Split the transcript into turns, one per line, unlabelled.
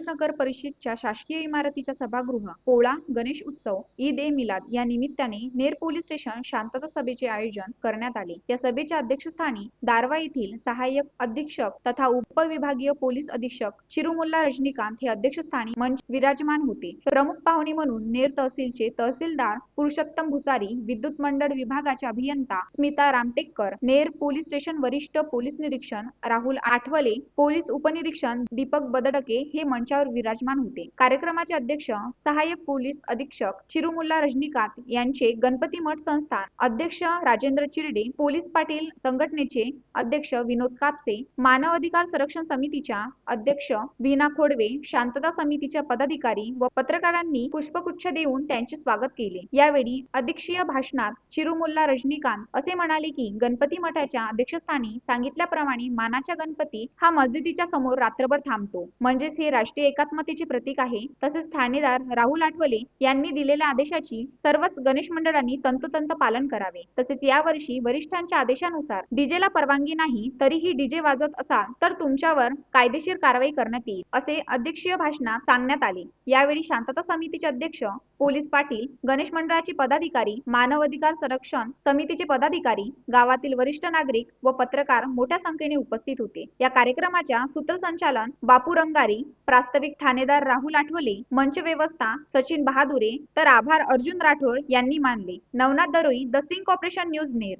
नगर परिषदच्या शासकीय इमारतीच्या सभागृह पोळा गणेश उत्सव ईद ए मिलाद या निमित्ताने नेर पोलीस स्टेशन शांतता सभेचे आयोजन करण्यात आले. या सभेच्या अध्यक्षस्थानी दारवा येथील सहाय्यक अधीक्षक तथा उपविभागीय पोलीस अधीक्षक चिरुमुल्ला रजनीकांत हे अध्यक्षस्थानी मंच विराजमान होते. प्रमुख पाहुणे म्हणून नेर तहसीलचे तहसीलदार पुरुषोत्तम भुसारी विद्युत मंडळ विभागाचे अभियंता स्मिता रामटेककर नेर पोलीस स्टेशन वरिष्ठ पोलीस निरीक्षण राहुल आठवले पोलीस उपनिरीक्षण दीपक बदडके हे मंच मंचावर विराजमान होते. कार्यक्रमाचे अध्यक्ष सहाय्यक पोलीस अधीक्षक चिरुमुल्ला रजनीकांत यांचे गणपती मठ संस्थान अध्यक्ष राजेंद्र चिरडे पोलीस पाटील संघटनेचे अध्यक्ष विनोद कापसे मानव अधिकार संरक्षण समितीच्या अध्यक्ष वीना खोडवे शांतता समितीच्या पदाधिकारी व पत्रकारांनी पुष्पगुच्छ देऊन त्यांचे स्वागत केले. यावेळी अध्यक्षीय भाषणात चिरुमुल्ला रजनीकांत असे म्हणाले की गणपती मठाच्या अध्यक्षस्थानी सांगितल्याप्रमाणे मानाच्या गणपती हा मस्जिदीच्या समोर रात्रभर थांबतो. म्हणजेच हे राष्ट्रीय राष्ट्रीय एकात्मतेचे प्रतीक आहे. तसेच ठाणेदार राहुल आठवले यांनी दिलेल्या आदेशाची सर्वच गणेश मंडळांनी तंतोतंत पालन करावे. तसेच यावर्षी वरिष्ठांच्या आदेशानुसार डीजेला परवानगी नाही तरीही डीजे वाजत असाल तर तुमच्यावर कायदेशीर कारवाई करण्यात येईल असे अध्यक्षीय भाषणात सांगण्यात आले. यावेळी शांतता समितीचे अध्यक्ष पोलीस पाटील गणेश मंडळाचे पदाधिकारी मानव अधिकार संरक्षण समितीचे पदाधिकारी गावातील वरिष्ठ नागरिक व पत्रकार मोठ्या संख्येने उपस्थित होते. या कार्यक्रमाच्या सूत्रसंचालन बापू रंगारी प्रा. वास्तविक ठाणेदार राहुल आठवले मंच व्यवस्था सचिन बहादुरे तर आभार अर्जुन राठोड यांनी मानले. Navnath Daroi the sting corporation news Ner